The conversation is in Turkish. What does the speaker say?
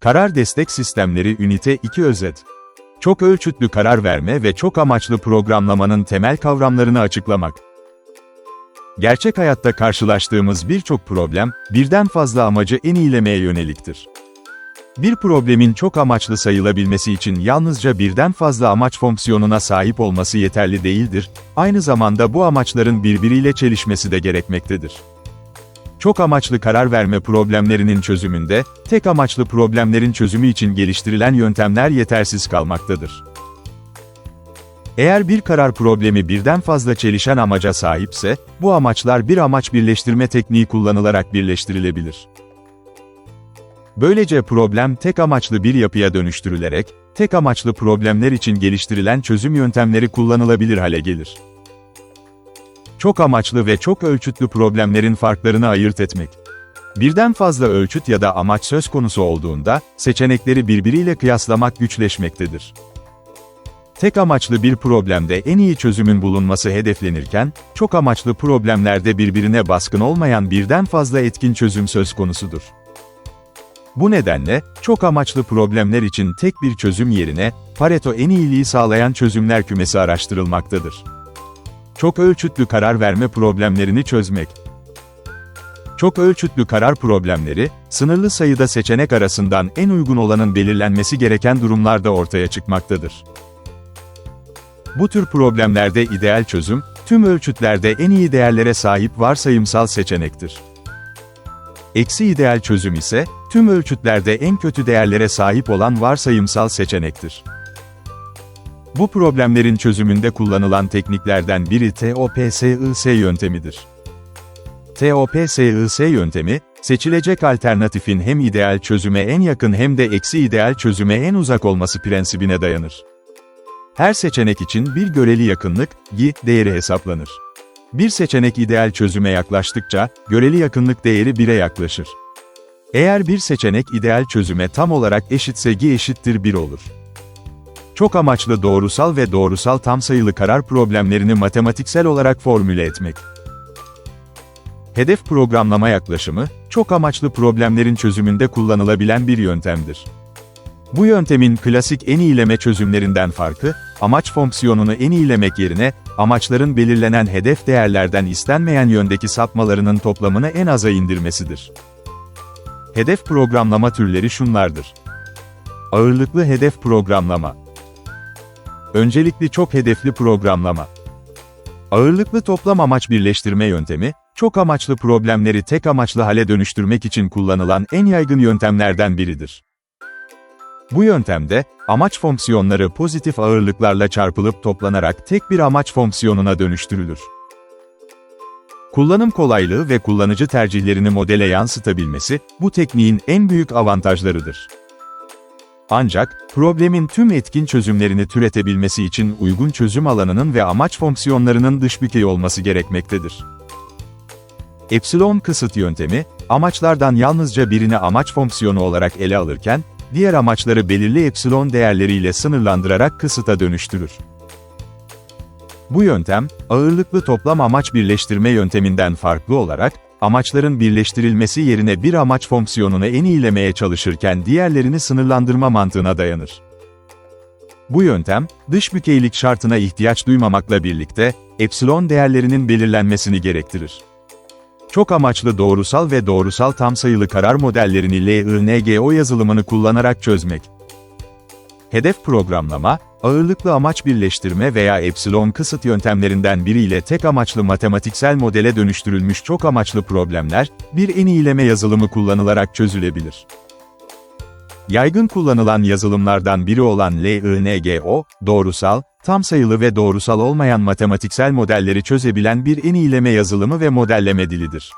Karar destek sistemleri ünite 2 özet. Çok ölçütlü karar verme ve çok amaçlı programlamanın temel kavramlarını açıklamak. Gerçek hayatta karşılaştığımız birçok problem, birden fazla amacı en iyilemeye yöneliktir. Bir problemin çok amaçlı sayılabilmesi için yalnızca birden fazla amaç fonksiyonuna sahip olması yeterli değildir, aynı zamanda bu amaçların birbiriyle çelişmesi de gerekmektedir. Çok amaçlı karar verme problemlerinin çözümünde, tek amaçlı problemlerin çözümü için geliştirilen yöntemler yetersiz kalmaktadır. Eğer bir karar problemi birden fazla çelişen amaca sahipse, bu amaçlar bir amaç birleştirme tekniği kullanılarak birleştirilebilir. Böylece problem tek amaçlı bir yapıya dönüştürülerek, tek amaçlı problemler için geliştirilen çözüm yöntemleri kullanılabilir hale gelir. Çok amaçlı ve çok ölçütlü problemlerin farklarını ayırt etmek. Birden fazla ölçüt ya da amaç söz konusu olduğunda, seçenekleri birbiriyle kıyaslamak güçleşmektedir. Tek amaçlı bir problemde en iyi çözümün bulunması hedeflenirken, çok amaçlı problemlerde birbirine baskın olmayan birden fazla etkin çözüm söz konusudur. Bu nedenle, çok amaçlı problemler için tek bir çözüm yerine, Pareto en iyiliği sağlayan çözümler kümesi araştırılmaktadır. Çok ölçütlü karar verme problemlerini çözmek. Çok ölçütlü karar problemleri, sınırlı sayıda seçenek arasından en uygun olanın belirlenmesi gereken durumlarda ortaya çıkmaktadır. Bu tür problemlerde ideal çözüm, tüm ölçütlerde en iyi değerlere sahip varsayımsal seçenektir. Eksi ideal çözüm ise, tüm ölçütlerde en kötü değerlere sahip olan varsayımsal seçenektir. Bu problemlerin çözümünde kullanılan tekniklerden biri TOPSIS yöntemidir. TOPSIS yöntemi, seçilecek alternatifin hem ideal çözüme en yakın hem de eksi ideal çözüme en uzak olması prensibine dayanır. Her seçenek için bir göreli yakınlık, G değeri hesaplanır. Bir seçenek ideal çözüme yaklaştıkça, göreli yakınlık değeri 1'e yaklaşır. Eğer bir seçenek ideal çözüme tam olarak eşitse G eşittir 1 olur. Çok amaçlı doğrusal ve doğrusal tam sayılı karar problemlerini matematiksel olarak formüle etmek. Hedef programlama yaklaşımı, çok amaçlı problemlerin çözümünde kullanılabilen bir yöntemdir. Bu yöntemin klasik en iyileme çözümlerinden farkı, amaç fonksiyonunu en iyilemek yerine, amaçların belirlenen hedef değerlerden istenmeyen yöndeki sapmalarının toplamını en aza indirmesidir. Hedef programlama türleri şunlardır. Ağırlıklı hedef programlama. Öncelikli çok hedefli programlama. Ağırlıklı toplam amaç birleştirme yöntemi, çok amaçlı problemleri tek amaçlı hale dönüştürmek için kullanılan en yaygın yöntemlerden biridir. Bu yöntemde, amaç fonksiyonları pozitif ağırlıklarla çarpılıp toplanarak tek bir amaç fonksiyonuna dönüştürülür. Kullanım kolaylığı ve kullanıcı tercihlerini modele yansıtabilmesi, bu tekniğin en büyük avantajlarıdır. Ancak, problemin tüm etkin çözümlerini türetebilmesi için uygun çözüm alanının ve amaç fonksiyonlarının dışbükey olması gerekmektedir. Epsilon kısıt yöntemi, amaçlardan yalnızca birini amaç fonksiyonu olarak ele alırken, diğer amaçları belirli epsilon değerleriyle sınırlandırarak kısıta dönüştürür. Bu yöntem, ağırlıklı toplam amaç birleştirme yönteminden farklı olarak, amaçların birleştirilmesi yerine bir amaç fonksiyonunu en iyilemeye çalışırken diğerlerini sınırlandırma mantığına dayanır. Bu yöntem, dış bükeylik şartına ihtiyaç duymamakla birlikte, epsilon değerlerinin belirlenmesini gerektirir. Çok amaçlı doğrusal ve doğrusal tam sayılı karar modellerini LINGO yazılımını kullanarak çözmek. Hedef programlama, ağırlıklı amaç birleştirme veya epsilon kısıt yöntemlerinden biriyle tek amaçlı matematiksel modele dönüştürülmüş çok amaçlı problemler, bir en iyileme yazılımı kullanılarak çözülebilir. Yaygın kullanılan yazılımlardan biri olan LINGO, doğrusal, tam sayılı ve doğrusal olmayan matematiksel modelleri çözebilen bir en iyileme yazılımı ve modelleme dilidir.